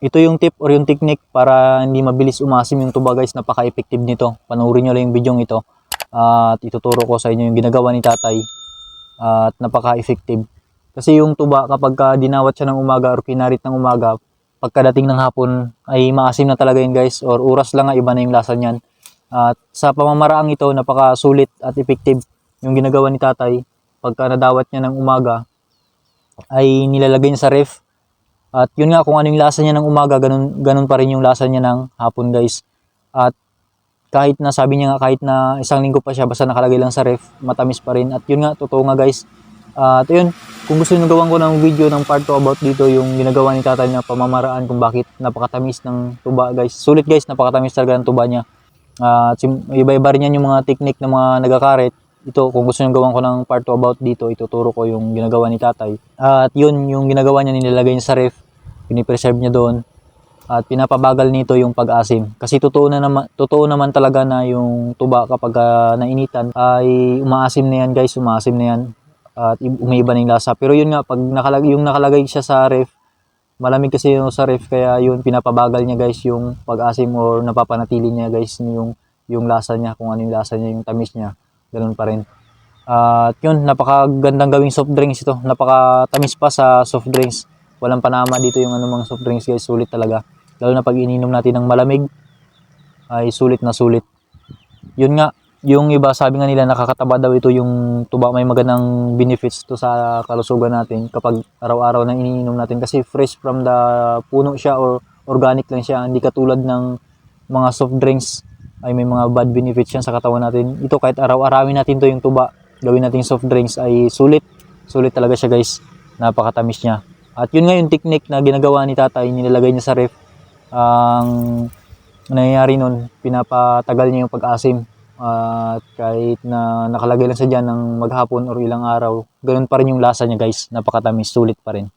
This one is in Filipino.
ito yung tip or yung technique para hindi mabilis umasim yung tuba guys. Napaka-effective nito. Panoorin nyo lang yung video ito. at ituturo ko sa inyo yung ginagawa ni tatay. at napaka-effective. Kasi yung tuba kapag ka dinawat siya ng umaga or kinarit ng umaga, pagkadating ng hapon ay maasim na talaga yun guys. Or oras lang nga iba na yung lasa niyan. At sa pamamaraang ito, napaka-sulit at effective yung ginagawa ni tatay. Pagka nadawat niya ng umaga, ay nilalagay niya sa ref. At yun nga, kung ano yung lasa niya ng umaga, ganun, ganun pa rin yung lasa niya ng hapon guys. At kahit na sabi niya nga, kahit na isang linggo pa siya, basta nakalagay lang sa ref, matamis pa rin. At yun nga, totoo nga guys. At yun, kung gusto nyo gawan ko ng video ng part 2 about dito, yung ginagawa ni tatay na pamamaraan kung bakit napakatamis ng tuba guys. Sulit guys, napakatamis talaga ng tuba niya. Sim- iba-iba rin yan yung mga technique ng mga nagakaret. Ito, kung gusto nyo gawan ko ng part 2 about dito, ituturo ko yung ginagawa ni tatay. At yun, yung ginagawa niya, nilalagay niya sa ref, pinipreserve niya doon. At pinapabagal nito yung pag-asim. Kasi totoo, na naman, totoo naman talaga na yung tuba kapag ah, nainitan ay umaasim na yan guys, umaasim na yan. At umiiba na yung lasa. Pero yun nga, pag nakalag yung nakalagay siya sa ref, malamig kasi yung sa ref, kaya yun, pinapabagal niya guys yung pag-asim or napapanatili niya guys yung, yung lasa niya, kung ano yung lasa niya, yung tamis niya. Ganun pa rin. At yun, napakagandang gawing soft drinks ito. Napakatamis pa sa soft drinks. Walang panama dito yung anumang soft drinks guys. Sulit talaga. Lalo na pag ininom natin ng malamig, ay sulit na sulit. Yun nga, yung iba sabi nga nila nakakataba daw ito yung tuba. May magandang benefits to sa kalusugan natin kapag araw-araw na iniinom natin. Kasi fresh from the puno siya or organic lang siya. Hindi katulad ng mga soft drinks. Ay may mga bad benefits yan sa katawan natin. Ito kahit araw-arawin natin to yung tuba gawin natin soft drinks ay sulit. Sulit talaga siya guys. Napakatamis niya at yun nga yung technique na ginagawa ni tatay nilalagay niya sa ref ang nangyayari nun, pinapatagal niya yung pag-asim. At kahit na nakalagay lang siya dyan ng maghapon or ilang araw, ganun pa rin yung lasa niya guys. Napakatamis, sulit pa rin.